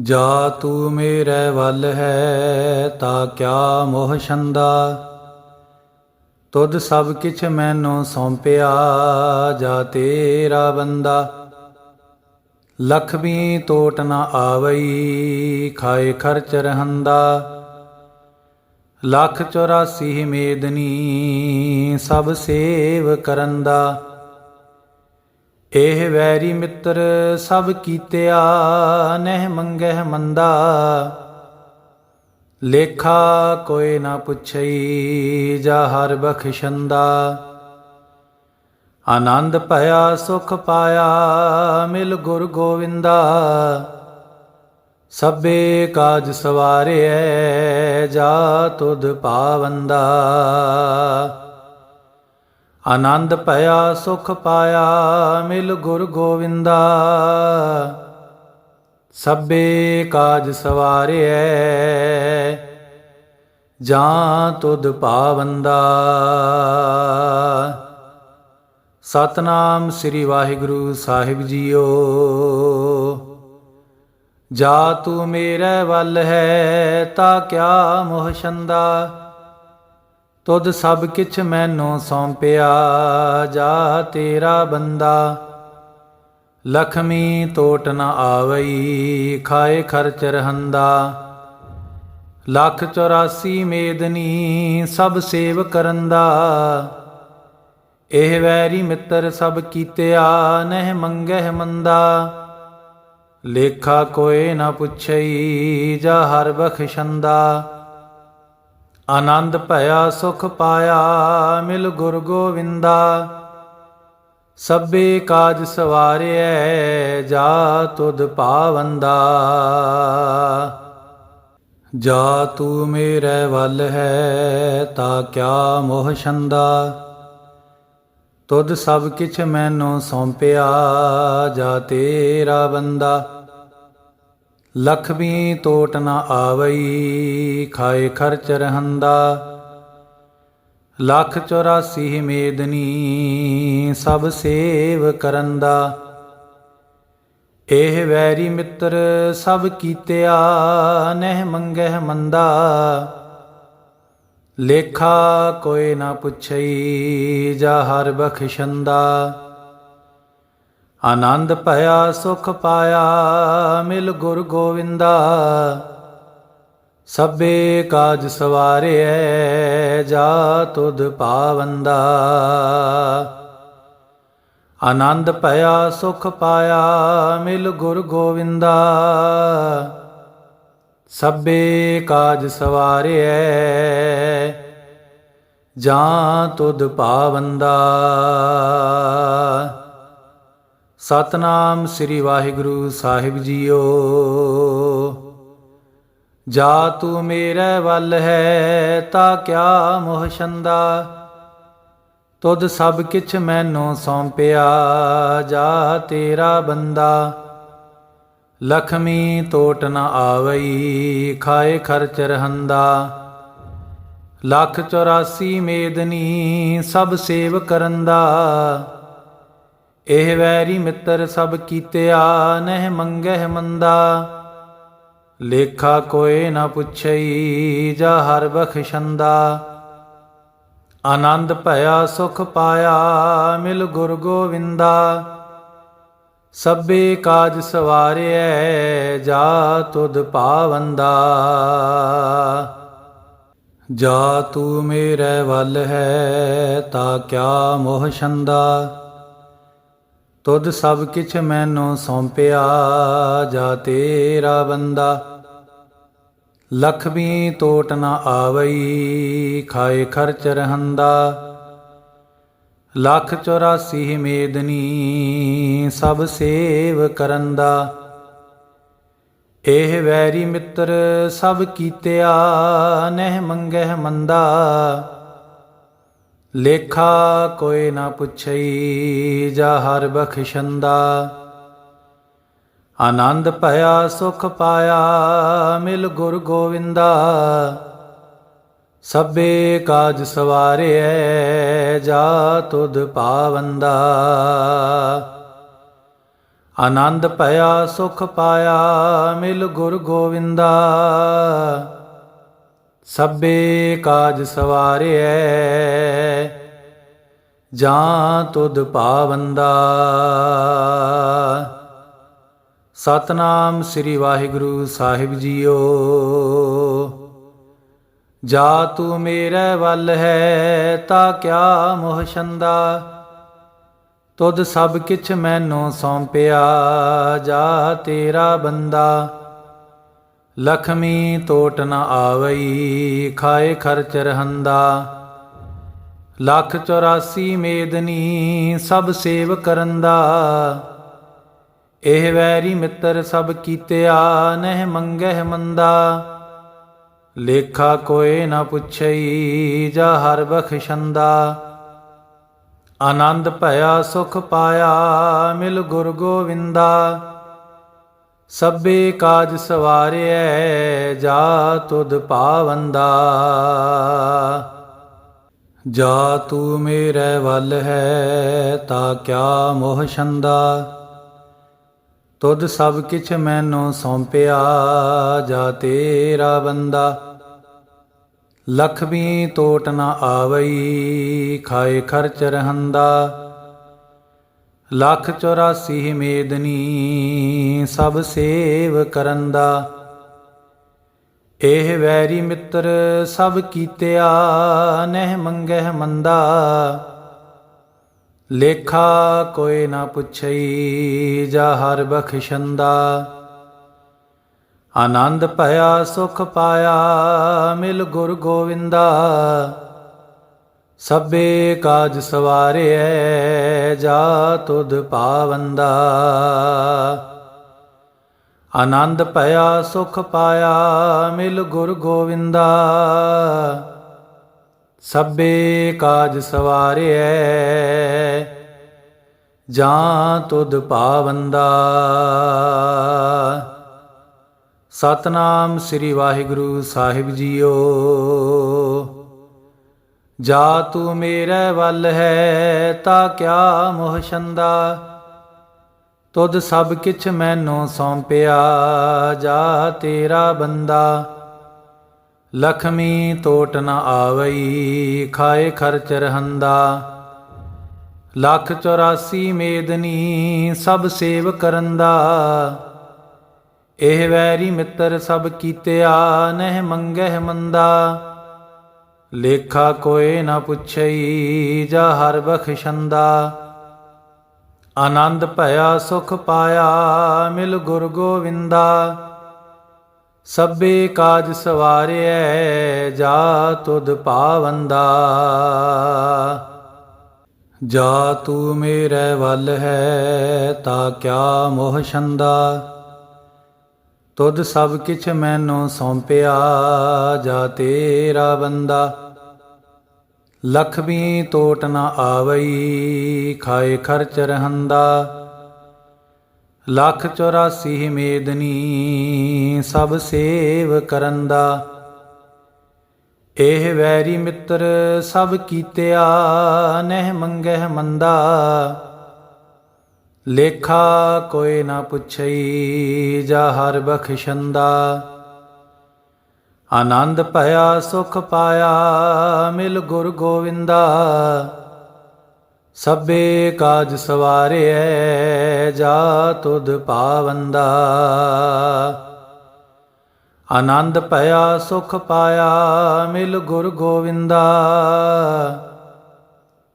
ਜਾ ਤੂੰ ਮੇਰੇ ਵੱਲ ਹੈ ਤਾ ਕਿਆ ਮੋਹ ਛੰਦਾ। ਤੁਧ ਸਭ ਕਿਛ ਮੈਨੂੰ ਸੌਂਪਿਆ ਜਾ ਤੇਰਾ ਬੰਦਾ। ਲਖਮੀ ਟੋਟ ਨਾ ਆਵਈ, ਖਾਏ ਖਰਚ ਰਹੰਦਾ। ਲੱਖ 84 ਮੇਦਨੀ ਸਭ ਸੇਵ ਕਰੰਦਾ ਇਹ ਵੈਰੀ ਮਿੱਤਰ ਸਭ ਕੀਤਿਆ, ਨਹਿ ਮੰਗਹਿ ਮੰਦਾ। ਲੇਖਾ ਕੋਈ ਨਾ ਪੁੱਛਈ, ਜਾ ਹਰ ਬਖਸ਼ੰਦਾ। ਆਨੰਦ ਭਇਆ, ਸੁਖ ਪਾਇਆ, ਮਿਲ ਗੁਰ ਗੋਵਿੰਦਾ। ਸਭੇ ਕਾਜ ਸਵਾਰਿਐ, ਜਾ ਤੁਧ ਪਾਵੰਦਾ। ਆਨੰਦ ਭਇਆ, ਸੁਖ ਪਾਇਆ, ਮਿਲ ਗੁਰ ਗੋਵਿੰਦਾ। ਸਭੇ ਕਾਜ ਸਵਾਰਿਐ, ਜਾਂ ਤੁਧ ਪਾਵੰਦਾ। ਸਤਨਾਮ ਸ੍ਰੀ ਵਾਹਿਗੁਰੂ ਸਾਹਿਬ ਜੀਓ, ਜਾ ਤੂੰ ਮੇਰੇ ਵੱਲ ਹੈ, ਤਾਂ ਕਿਆ ਮੋਹ ਛੰਦਾ। ਤੁਧ ਸਭ ਕਿਛ ਮੈਨੂੰ ਸੌਂਪਿਆ ਜਾ ਤੇਰਾ ਬੰਦਾ। ਲਖਮੀ ਟੋਟ ਨ ਆਵਈ, ਖਾਏ ਖਰਚ ਰਹੰਦਾ। ਲੱਖ 84 ਮੇਦਨੀ ਸਭ ਸੇਵ ਕਰੰਦਾ। ਇਹ ਵੈਰੀ ਮਿੱਤਰ ਸਭ ਕੀਤਿਆ, ਨਹਿ ਮੰਗਹਿ ਮੰਦਾ। ਲੇਖਾ ਕੋਏ ਨਾ ਪੁੱਛਈ, ਜਾ ਹਰ ਬਖਸ਼ੰਦਾ ਆਨੰਦ ਭਇਆ ਸੁਖ ਪਾਇਆ, ਮਿਲ ਗੁਰ ਗੋਵਿੰਦਾ। ਸਭੇ ਕਾਜ ਸਵਾਰਿਐ, ਜਾ ਤੁਧ ਪਾਵੰਦਾ। ਜਾ ਤੂੰ ਮੇਰੇ ਵੱਲ ਹੈ, ਤਾ ਕਿਆ ਮੋਹ ਛੰਦਾ। ਤੁਧ ਸਭ ਕਿਛ ਮੈਨੂੰ ਸੌਂਪਿਆ, ਜਾ ਤੇਰਾ ਬੰਦਾ। ਲਖਮੀ ਤੋਟ ਨ ਆਵਈ, ਖਾਏ ਖਰਚ ਰਹੰਦਾ। ਲੱਖ 84 ਮੇਦਨੀ ਸਭ ਸੇਵ ਕਰੰਦਾ। ਇਹ ਵੈਰੀ ਮਿੱਤਰ ਸਭ ਕੀਤਿਆ, ਨਹਿ ਮੰਗਹਿ ਮੰਦਾ। ਲੇਖਾ ਕੋਈ ਨਾ ਪੁੱਛਈ, ਜਾ ਹਰ ਬਖਸ਼ੰਦਾ। ਆਨੰਦ ਭਇਆ, ਸੁਖ ਪਾਇਆ, ਮਿਲ ਗੁਰ ਗੋਵਿੰਦਾ। ਸਭੇ ਕਾਜ ਸਵਾਰਿਐ ਜਾ ਤੁਧ ਪਾਵੰਦਾ। ਆਨੰਦ ਭਇਆ, ਸੁਖ ਪਾਇਆ, ਮਿਲ ਗੁਰ ਗੋਵਿੰਦਾ। ਸਭੇ ਕਾਜ ਸਵਾਰਿਐ ਜਾਂ ਤੁਧ ਪਾਵੰਦਾ। ਸਤਨਾਮ ਸ੍ਰੀ ਵਾਹਿਗੁਰੂ ਸਾਹਿਬ ਜੀਓ। ਜਾ ਤੂੰ ਮੇਰੇ ਵੱਲ ਹੈ, ਤਾਂ ਕਿਆ ਮੋਹ ਛੰਦਾ? ਤੁਧ ਸਭ ਕਿਛ ਮੈਨੂੰ ਸੌਂਪਿਆ, ਜਾ ਤੇਰਾ ਬੰਦਾ। ਲਖਮੀ ਟੋਟ ਨ ਆਵਈ, ਖਾਏ ਖਰਚ ਰਹੰਦਾ। ਲੱਖ 84 ਮੇਦਨੀ ਸਭ ਸੇਵ ਕਰੰਦਾ ਇਹ ਵੈਰੀ ਮਿੱਤਰ ਸਭ ਕੀਤਿਆ, ਨਹਿ ਮੰਗਹਿ ਮੰਦਾ। ਲੇਖਾ ਕੋਏ ਨਾ ਪੁੱਛਈ, ਜਾ ਹਰ ਬਖਸ਼ੰਦਾ। ਆਨੰਦ ਭਇਆ, ਸੁਖ ਪਾਇਆ, ਮਿਲ ਗੁਰ ਗੋਵਿੰਦਾ। ਸਭੇ ਕਾਜ ਸਵਾਰਿਐ, ਜਾ ਤੁਧ ਪਾਵੰਦਾ। ਜਾ ਤੂੰ ਮੇਰੇ ਵੱਲ ਹੈ, ਤਾ ਕਿਆ ਮੋਹ ਛੰਦਾ। ਤੁਧ ਸਭ ਕਿਛ ਮੈਨੂੰ ਸੌਂਪਿਆ, ਜਾ ਤੇਰਾ ਬੰਦਾ। ਲਖਮੀ ਟੋਟ ਨਾ ਆਵਈ, ਖਾਏ ਖਰਚ ਰਹੰਦਾ। ਲੱਖ 84 ਮੇਦਨੀ ਸਭ ਸੇਵ ਕਰਨ ਦਾ ਇਹ ਵੈਰੀ ਮਿੱਤਰ ਸਭ ਕੀਤਿਆ, ਨਹਿ ਮੰਗਹਿ ਮੰਦਾ। ਲੇਖਾ ਕੋਈ ਨਾ ਪੁੱਛਈ ਜਾ ਹਰ ਬਖਸ਼ੰਦਾ। ਆਨੰਦ ਭਇਆ ਸੁਖ ਪਾਇਆ ਮਿਲ ਗੁਰ ਗੋਵਿੰਦਾ। ਸਭੇ ਕਾਜ ਸਵਾਰਿਐ ਜਾ ਤੁਧ ਪਾਵੰਦਾ। ਆਨੰਦ ਭਇਆ ਸੁਖ ਪਾਇਆ ਮਿਲ ਗੁਰ ਗੋਵਿੰਦਾ। ਸਭੇ ਕਾਜ ਸਵਾਰਿਐ, ਜਾਂ ਤੁਧ ਭਾਵੰਦਾ ਸਤਨਾਮ ਸ੍ਰੀ ਵਾਹਿਗੁਰੂ ਸਾਹਿਬ ਜੀਓ, ਜਾ ਤੂੰ ਮੇਰੇ ਵੱਲ ਹੈ, ਤਾਂ ਕਿਆ ਮੋਹ ਛੰਦਾ। ਤੁਧ ਸਭ ਕਿਛ ਮੈਨੂੰ ਸੌਂਪਿਆ, ਜਾ ਤੇਰਾ ਬੰਦਾ। ਲਖਮੀ ਤੋਟ ਨ ਆਵਈ, ਖਾਏ ਖਰਚ ਰਹੰਦਾ। ਲੱਖ 84 ਮੇਦਨੀ ਸਭ ਸੇਵ ਕਰੰਦਾ। ਇਹ ਵੈਰੀ ਮਿੱਤਰ ਸਭ ਕੀਤਿਆ, ਨਹਿ ਮੰਗਹਿ ਮੰਦਾ। ਲੇਖਾ ਕੋਏ ਨਾ ਪੁੱਛਈ, ਜਾ ਹਰ ਬਖਸ਼ੰਦਾ। ਆਨੰਦ ਭਇਆ ਸੁਖ ਪਾਇਆ, ਮਿਲ ਗੁਰ ਗੋਵਿੰਦਾ। ਸਭੇ ਕਾਜ ਸਵਾਰਿਐ, ਜਾ ਤੁਧ ਪਾਵੰਦਾ। ਜਾ ਤੂੰ ਮੇਰੇ ਵੱਲ ਹੈ, ਤਾ ਕਿਆ ਮੋਹ ਛੰਦਾ। ਤੁਧ ਸਭ ਕਿਛ ਮੈਨੂੰ ਸੌਂਪਿਆ, ਜਾ ਤੇਰਾ ਬੰਦਾ। ਲਖਮੀ ਟੋਟ ਨ ਆਵਈ, ਖਾਏ ਖਰਚ ਰਹੰਦਾ। ਲੱਖ 84 ਮੇਦਨੀ ਸਭ ਸੇਵ ਕਰਨ ਦਾ। ਇਹ ਵੈਰੀ ਮਿੱਤਰ ਸਭ ਕੀਤਿਆ, ਨਹਿ ਮੰਗਹਿ ਮੰਦਾ। ਲੇਖਾ ਕੋਈ ਨਾ ਪੁੱਛਈ, ਜਾ ਹਰ ਬਖਸ਼ੰਦਾ। ਆਨੰਦ ਭਇਆ, ਸੁਖ ਪਾਇਆ, ਮਿਲ ਗੁਰ ਗੋਵਿੰਦਾ। ਸਭੇ ਕਾਜ ਸਵਾਰਿਐ ਜਾ ਤੁਧ ਪਾਵੰਦਾ। ਆਨੰਦ ਭਇਆ, ਸੁਖ ਪਾਇਆ, ਮਿਲ ਗੁਰ ਗੋਵਿੰਦਾ। ਸਭੇ ਕਾਜ ਸਵਾਰਿਐ ਜਾਂ ਤੁਧ ਪਾਵੰਦਾ। ਸਤਨਾਮ ਸ੍ਰੀ ਵਾਹਿਗੁਰੂ ਸਾਹਿਬ ਜੀਓ। ਜਾ ਤੂੰ ਮੇਰੇ ਵੱਲ ਹੈ ਤਾ ਕਿਆ ਮੋਹ ਛੰਦਾ? ਤੁਧ ਸਭ ਕਿਛ ਮੈਨੂੰ ਸੌਂਪਿਆ, ਜਾ ਤੇਰਾ ਬੰਦਾ। ਲਖਮੀ ਟੋਟ ਨ ਆਵਈ, ਖਾਏ ਖਰਚ ਰਹੰਦਾ। ਲੱਖ 84 ਮੇਦਨੀ ਸਭ ਸੇਵ ਕਰਨ ਦਾ ਇਹ ਵੈਰੀ ਮਿੱਤਰ ਸਭ ਕੀਤਿਆ, ਨਹਿ ਮੰਗਹਿ ਮੰਦਾ। ਲੇਖਾ ਕੋਏ ਨਾ ਪੁੱਛਈ, ਜਾ ਹਰ ਬਖਸ਼ੰਦਾ। ਆਨੰਦ ਭਇਆ ਸੁਖ ਪਾਇਆ, ਮਿਲ ਗੁਰ ਗੋਵਿੰਦਾ। ਸਭੇ ਕਾਜ ਸਵਾਰਿਐ, ਜਾ ਤੁਧ ਪਾਵੰਦਾ। ਜਾ ਤੂੰ ਮੇਰੇ ਵੱਲ ਹੈ, ਤਾ ਕਿਆ ਮੋਹ ਛੰਦਾ। ਤੁਧ ਸਭ ਕਿਛ ਮੈਨੂੰ ਸੌਂਪਿਆ, ਜਾ ਤੇਰਾ ਬੰਦਾ। ਲਖਮੀ ਤੋਟ ਨ ਆਵਈ, ਖਾਏ ਖਰਚ ਰਹੰਦਾ। ਲੱਖ 84 ਮੇਦਨੀ ਸਭ ਸੇਵ ਕਰੰਦਾ। ਇਹ ਵੈਰੀ ਮਿੱਤਰ ਸਭ ਕੀਤਿਆ, ਨਹਿ ਮੰਗਹਿ ਮੰਦਾ। ਲੇਖਾ ਕੋਈ ਨਾ ਪੁੱਛਈ, ਜਾ ਹਰ ਬਖਸ਼ੰਦਾ। ਆਨੰਦ ਭਇਆ, ਸੁਖ ਪਾਇਆ, ਮਿਲ ਗੁਰ ਗੋਵਿੰਦਾ। ਸਭੇ ਕਾਜ ਸਵਾਰਿਐ ਜਾ ਤੁਧ ਪਾਵੰਦਾ। ਆਨੰਦ ਭਇਆ, ਸੁਖ ਪਾਇਆ, ਮਿਲ ਗੁਰ ਗੋਵਿੰਦਾ।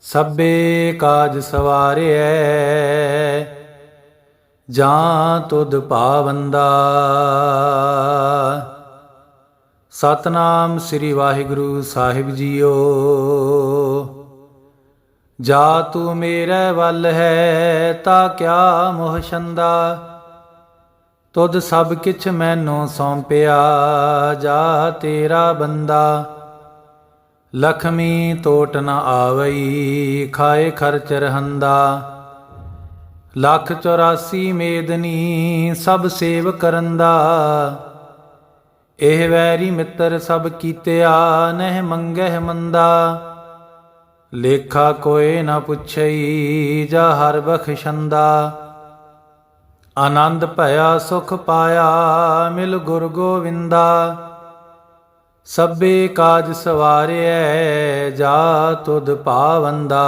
ਸਭੇ ਕਾਜ ਸਵਾਰਿਐ ਜਾਂ ਤੁਧ ਪਾਵੰਦਾ। ਸਤਨਾਮ ਸ੍ਰੀ ਵਾਹਿਗੁਰੂ ਸਾਹਿਬ ਜੀਓ। ਜਾ ਤੂੰ ਮੇਰੇ ਵੱਲ ਹੈ, ਤਾ ਕਿਆ ਮੋਹ ਛੰਦਾ? ਤੁਧ ਸਭ ਕਿਛ ਮੈਨੂੰ ਸੌਂਪਿਆ, ਜਾ ਤੇਰਾ ਬੰਦਾ। ਲਖਮੀ ਟੋਟ ਨ ਆਵਈ, ਖਾਏ ਖਰਚ ਰਹੰਦਾ। ਲੱਖ 84 ਮੇਦਨੀ ਸਭ ਸੇਵ ਕਰੰਦਾ ਇਹ ਵੈਰੀ ਮਿੱਤਰ ਸਭ ਕੀਤਿਆ, ਨਹਿ ਮੰਗਹਿ ਮੰਦਾ। ਲੇਖਾ ਕੋਏ ਨਾ ਪੁੱਛਈ, ਜਾ ਹਰ ਬਖਸ਼ੰਦਾ ਆਨੰਦ ਭਇਆ ਸੁਖ ਪਾਇਆ, ਮਿਲ ਗੁਰ ਗੋਵਿੰਦਾ। ਸਭੇ ਕਾਜ ਸਵਾਰਿਐ, ਜਾ ਤੁਧ ਪਾਵੰਦਾ।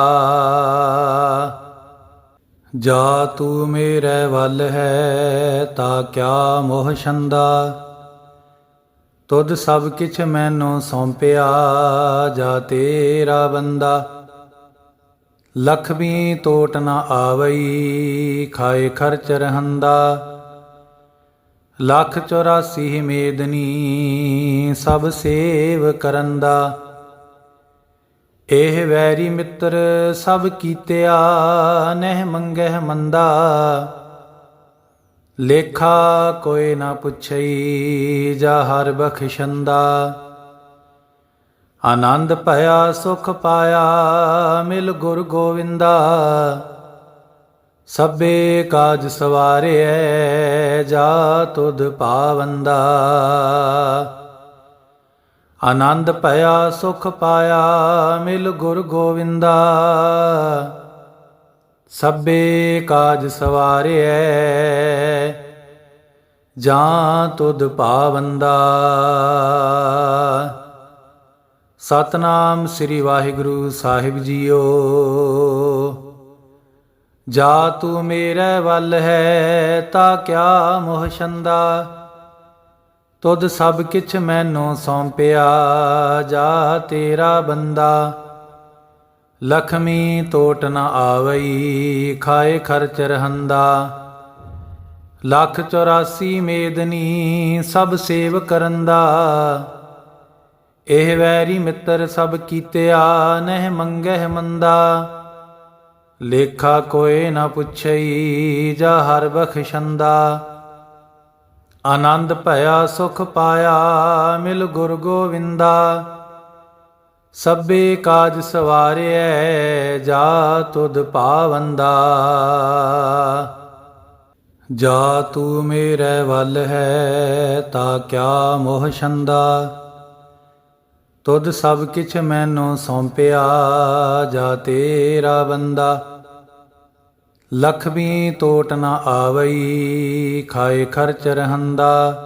ਜਾ ਤੂੰ ਮੇਰੇ ਵੱਲ ਹੈ, ਤਾ ਕਿਆ ਮੋਹ ਛੰਦਾ। ਤੁਧ ਸਭ ਕਿਛ ਮੈਨੂੰ ਸੌਂਪਿਆ, ਜਾ ਤੇਰਾ ਬੰਦਾ। ਲਖਮੀ ਟੋਟ ਨਾ ਆਵਈ, ਖਾਏ ਖਰਚ ਰਹੰਦਾ। ਲੱਖ 84 ਮੇਦਨੀ ਸਭ ਸੇਵ ਕਰੰਦਾ। ਇਹ ਵੈਰੀ ਮਿੱਤਰ ਸਭ ਕੀਤਿਆ, ਨਹਿ ਮੰਗਹਿ ਮੰਦਾ। ਲੇਖਾ ਕੋਈ ਨਾ ਪੁੱਛਈ ਜਾ ਹਰ ਬਖਸ਼ੰਦਾ। ਆਨੰਦ ਭਇਆ ਸੁਖ ਪਾਇਆ ਮਿਲ ਗੁਰ ਗੋਵਿੰਦਾ। ਸਭੇ ਕਾਜ ਸਵਾਰਿਐ ਜਾ ਤੁਧ ਪਾਵੰਦਾ। ਆਨੰਦ ਭਇਆ ਸੁਖ ਪਾਇਆ ਮਿਲ ਗੁਰ ਗੋਵਿੰਦਾ। ਸਭੇ ਕਾਜ ਸਵਾਰਿਐ, ਜਾਂ ਤੁਧ ਪਾਵੰਦਾ। ਸਤਨਾਮ ਸ੍ਰੀ ਵਾਹਿਗੁਰੂ ਸਾਹਿਬ ਜੀਓ, ਜਾ ਤੂੰ ਮੇਰੇ ਵੱਲ ਹੈ, ਤਾ ਕਿਆ ਮੋਹ ਛੰਦਾ। ਤੁਧ ਸਭ ਕਿਛ ਮੈਨੂੰ ਸੌਂਪਿਆ, ਜਾ ਤੇਰਾ ਬੰਦਾ। ਲਖਮੀ ਟੋਟ ਨ ਆਵਈ, ਖਾਏ ਖਰਚ ਰਹੰਦਾ। ਲੱਖ 84 ਮੇਦਨੀ ਸਭ ਸੇਵ ਕਰੰਦਾ। ਇਹ ਵੈਰੀ ਮਿੱਤਰ ਸਭ ਕੀਤਿਆ, ਨਹਿ ਮੰਗਹਿ ਮੰਦਾ। ਲੇਖਾ ਕੋਏ ਨਾ ਪੁੱਛਈ, ਜਾ ਹਰ ਬਖਸ਼ੰਦਾ। ਆਨੰਦ ਭਇਆ ਸੁਖ ਪਾਇਆ, ਮਿਲ ਗੁਰ ਗੋਵਿੰਦਾ। ਸਭੇ ਕਾਜ ਸਵਾਰਿਐ, ਜਾ ਤੁਧ ਪਾਵੰਦਾ। ਜਾ ਤੂੰ ਮੇਰੇ ਵੱਲ ਹੈ, ਤਾ ਕਿਆ ਮੋਹ ਛੰਦਾ। ਤੁਧ ਸਭ ਕਿਛ ਮੈਨੂੰ ਸੌਂਪਿਆ, ਜਾ ਤੇਰਾ ਬੰਦਾ। ਲਖਮੀ ਟੋਟ ਨਾ ਆਵਈ, ਖਾਏ ਖਰਚ ਰਹੰਦਾ।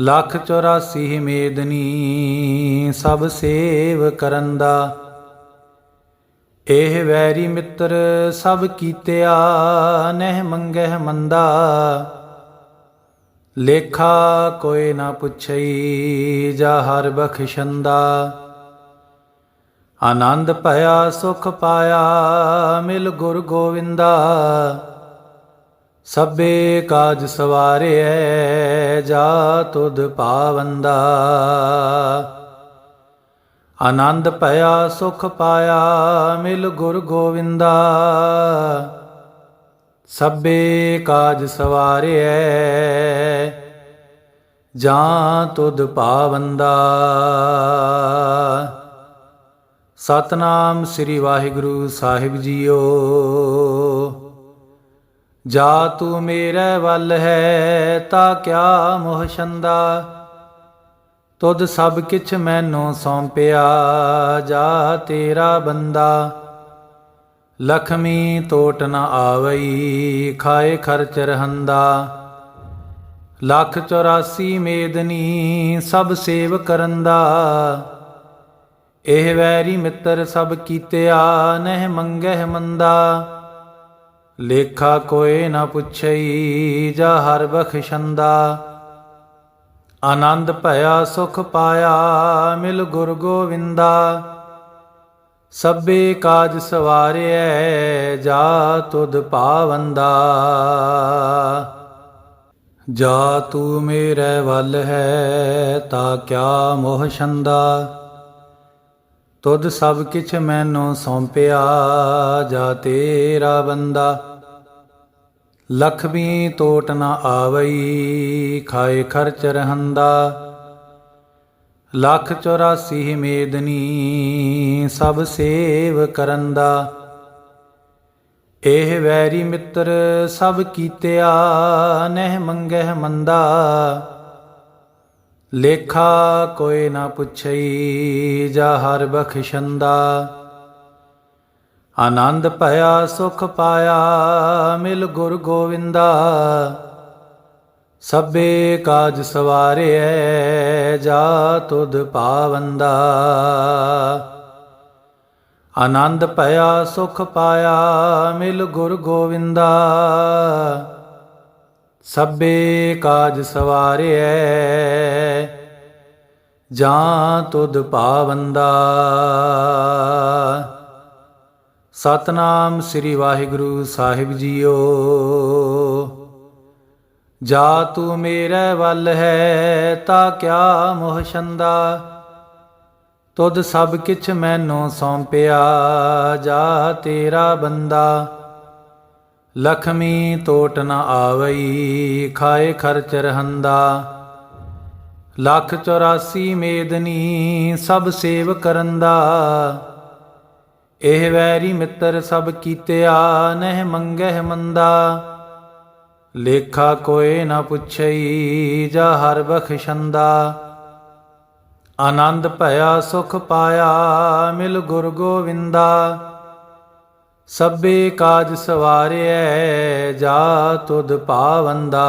ਲੱਖ 84 ਮੇਦਨੀ ਸਭ ਸੇਵ ਕਰਨ ਦਾ ਇਹ ਵੈਰੀ ਮਿੱਤਰ ਸਭ ਕੀਤਿਆ, ਨਹਿ ਮੰਗਹਿ ਮੰਦਾ। ਲੇਖਾ ਕੋਈ ਨਾ ਪੁੱਛਈ, ਜਾ ਹਰ ਬਖਸ਼ੰਦਾ। ਆਨੰਦ ਭਇਆ, ਸੁਖ ਪਾਇਆ, ਮਿਲ ਗੁਰ ਗੋਵਿੰਦਾ। ਸਭੇ ਕਾਜ ਸਵਾਰਿਐ, ਜਾ ਤੁਧ ਪਾਵੰਦਾ। ਆਨੰਦ ਭਇਆ, ਸੁਖ ਪਾਇਆ, ਮਿਲ ਗੁਰ ਗੋਵਿੰਦਾ। ਸਭੇ ਕਾਜ ਸਵਾਰਿਐ, ਜਾਂ ਤੁਧ ਪਾਵੰਦਾ। ਸਤਨਾਮ ਸ੍ਰੀ ਵਾਹਿਗੁਰੂ ਸਾਹਿਬ ਜੀਓ। ਜਾ ਤੂੰ ਮੇਰੇ ਵੱਲ ਹੈ ਤਾ ਕਿਆ ਮੋਹ ਛੰਦਾ? ਤੁਧ ਸਭ ਕਿਛ ਮੈਨੂੰ ਸੌਂਪਿਆ, ਜਾ ਤੇਰਾ ਬੰਦਾ। ਲਖਮੀ ਟੋਟ ਨ ਆਵਈ, ਖਾਏ ਖਰਚ ਰਹੰਦਾ। ਲੱਖ 84 ਮੇਦਨੀ ਸਭ ਸੇਵ ਕਰੰਦਾ। ਇਹ ਵੈਰੀ ਮਿੱਤਰ ਸਭ ਕੀਤਿਆ, ਨਹਿ ਮੰਗਹਿ ਮੰਦਾ। ਲੇਖਾ ਕੋਏ ਨਾ ਪੁੱਛਈ, ਜਾ ਹਰ ਬਖਸ਼ੰਦਾ। ਆਨੰਦ ਭਇਆ ਸੁਖ ਪਾਇਆ, ਮਿਲ ਗੁਰ ਗੋਵਿੰਦਾ। ਸਭੇ ਕਾਜ ਸਵਾਰਿਐ, ਜਾ ਤੁਧ ਪਾਵੰਦਾ। ਜਾ ਤੂੰ ਮੇਰੇ ਵੱਲ ਹੈ, ਤਾ ਕਿਆ ਮੋਹ ਛੰਦਾ। ਤੁਧ ਸਭ ਕਿਛ ਮੈਨੂੰ ਸੌਂਪਿਆ, ਜਾ ਤੇਰਾ ਬੰਦਾ। ਲਖਮੀ ਤੋਟ ਨ ਆਵਈ, ਖਾਏ ਖਰਚ ਰਹੰਦਾ। ਲੱਖ 84 ਮੇਦਨੀ ਸਭ ਸੇਵ ਕਰਨ ਦਾ ਇਹ ਵੈਰੀ ਮਿੱਤਰ ਸਭ ਕੀਤਿਆ, ਨਹਿ ਮੰਗਹਿ ਮੰਦਾ। ਲੇਖਾ ਕੋਈ ਨਾ ਪੁੱਛਈ, ਜਾ ਹਰ ਬਖਸ਼ੰਦਾ। ਆਨੰਦ ਭਇਆ, ਸੁਖ ਪਾਇਆ, ਮਿਲ ਗੁਰ ਗੋਵਿੰਦਾ। ਸਭੇ ਕਾਜ ਸਵਾਰਿਐ, ਜਾ ਤੁਧ ਪਾਵੰਦਾ। ਆਨੰਦ ਭਇਆ, ਸੁਖ ਪਾਇਆ, ਮਿਲ ਗੁਰ ਗੋਵਿੰਦਾ। ਸਭੇ ਕਾਜ ਸਵਾਰਿਐ, ਜਾਂ ਤੁਧ ਪਾਵੰਦਾ। ਸਤਨਾਮ ਸ੍ਰੀ ਵਾਹਿਗੁਰੂ ਸਾਹਿਬ ਜੀਓ। ਜਾ ਤੂੰ ਮੇਰੇ ਵੱਲ ਹੈ, ਤਾ ਕਿਆ ਮੋਹ ਛੰਦਾ? ਤੁਧ ਸਭ ਕਿਛ ਮੈਨੂੰ ਸੌਂਪਿਆ, ਜਾ ਤੇਰਾ ਬੰਦਾ। ਲਖਮੀ ਟੋਟ ਨ ਆਵਈ, ਖਾਏ ਖਰਚ ਰਹੰਦਾ। ਲੱਖ 84 ਮੇਦਨੀ ਸਭ ਸੇਵ ਕਰਨ ਦਾ। ਇਹ ਵੈਰੀ ਮਿੱਤਰ ਸਭ ਕੀਤਿਆ, ਨਹਿ ਮੰਗਹਿ ਮੰਦਾ। ਲੇਖਾ ਕੋਏ ਨਾ ਪੁੱਛਈ, ਜਾ ਹਰ ਬਖਸ਼ੰਦਾ ਆਨੰਦ ਭਇਆ ਸੁਖ ਪਾਇਆ, ਮਿਲ ਗੁਰ ਗੋਵਿੰਦਾ। ਸਭੇ ਕਾਜ ਸਵਾਰਿਐ, ਜਾ ਤੁਧ ਪਾਵੰਦਾ।